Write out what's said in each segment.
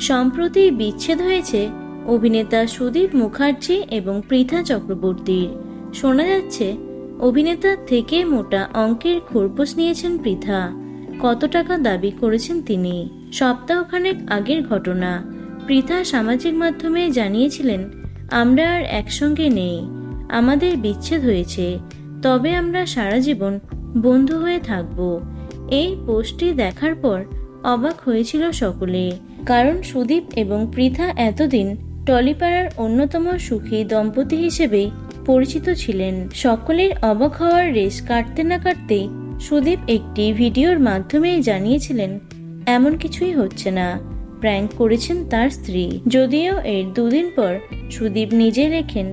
সম্প্রতি বিচ্ছেদ হয়েছে অভিনেতা সুদীপ মুখার্জি এবং পৃথা চক্রবর্তীর। শোনা যাচ্ছে অভিনেতার থেকে মোটা অঙ্কের খোরপোশ নিয়েছেন পৃথা। কত টাকা দাবি করেছেন তিনি? সপ্তাহখানেক আগের ঘটনা। পৃথা সামাজিক মাধ্যমে জানিয়েছিলেন, আমরা আর একসঙ্গে নেই। আমাদের বিচ্ছেদ হয়েছে। তবে আমরা সারা জীবন বন্ধু হয়ে থাকব। এই পোস্টটি দেখার পর অবাক হয়েছিল সকলে। কারণ সুদীপ এবং পৃথা এতদিন টলিপাড়ার অন্যতম সুখী দম্পতি হিসেবেই পরিচিত ছিলেন। সকলের অবাক হওয়ার রেশ কাটতে না কাটতেই সুদীপ একটি ভিডিওর মাধ্যমে জানিয়েছিলেন, এমন কিছুই হচ্ছে না। প্র্যাঙ্ক করেছেন তার স্ত্রী। যদিও এর দুদিন পর সুদীপ নিজে লেখেন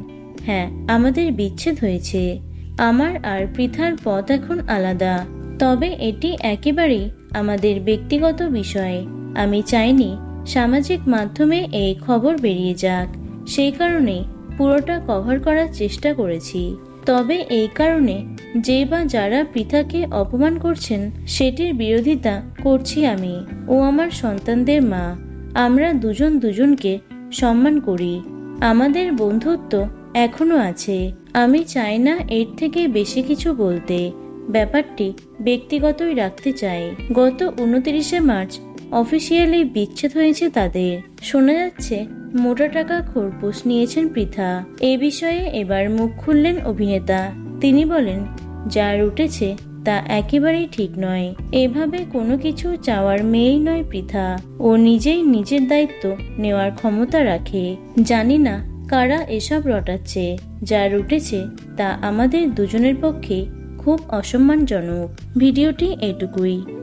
হ্যাঁ আমাদের বিচ্ছেদ হয়েছে। আমার আর পৃথার পথ এখন আলাদা। তবে এটি একেবারেই আমাদের ব্যক্তিগত বিষয়। আমি চাইনি সামাজিক মাধ্যমে এই খবর বেরিয়ে যাক। সেই কারণে পুরোটা কভার করার চেষ্টা করেছি। তবে এই কারণে যে বা যারা পৃথাকে অপমান করছেন, সেটির বিরোধিতা করছি আমি। ও আমার সন্তানদের মা। আমরা দুজন দুজনকে সম্মান করি। আমাদের বন্ধুত্ব এখনও আছে। আমি চাই না এর থেকে বেশি কিছু বলতে। ব্যাপারটি ব্যক্তিগতই রাখতে চাই। গত উনত্রিশে মার্চ অফিসিয়ালি বিচ্ছেদ হয়েছে তাদের। শোনা যাচ্ছে, মোটা টাকা খোরপোশ নিয়েছেন পৃথা। এ বিষয়ে এবার মুখ খুললেন অভিনেতা। তিনি বলেন যা উঠেছে তা একেবারেই ঠিক নয়। এভাবে কোনো কিছু চাওয়ার মেয়েই নয় পৃথা। ও নিজেই নিজের দায়িত্ব নেওয়ার ক্ষমতা রাখে। জানি না কারা এসব রটাচ্ছে। যা উঠেছে তা আমাদের দুজনের পক্ষে খুব অসম্মানজনক। ভিডিওটি এটুকুই।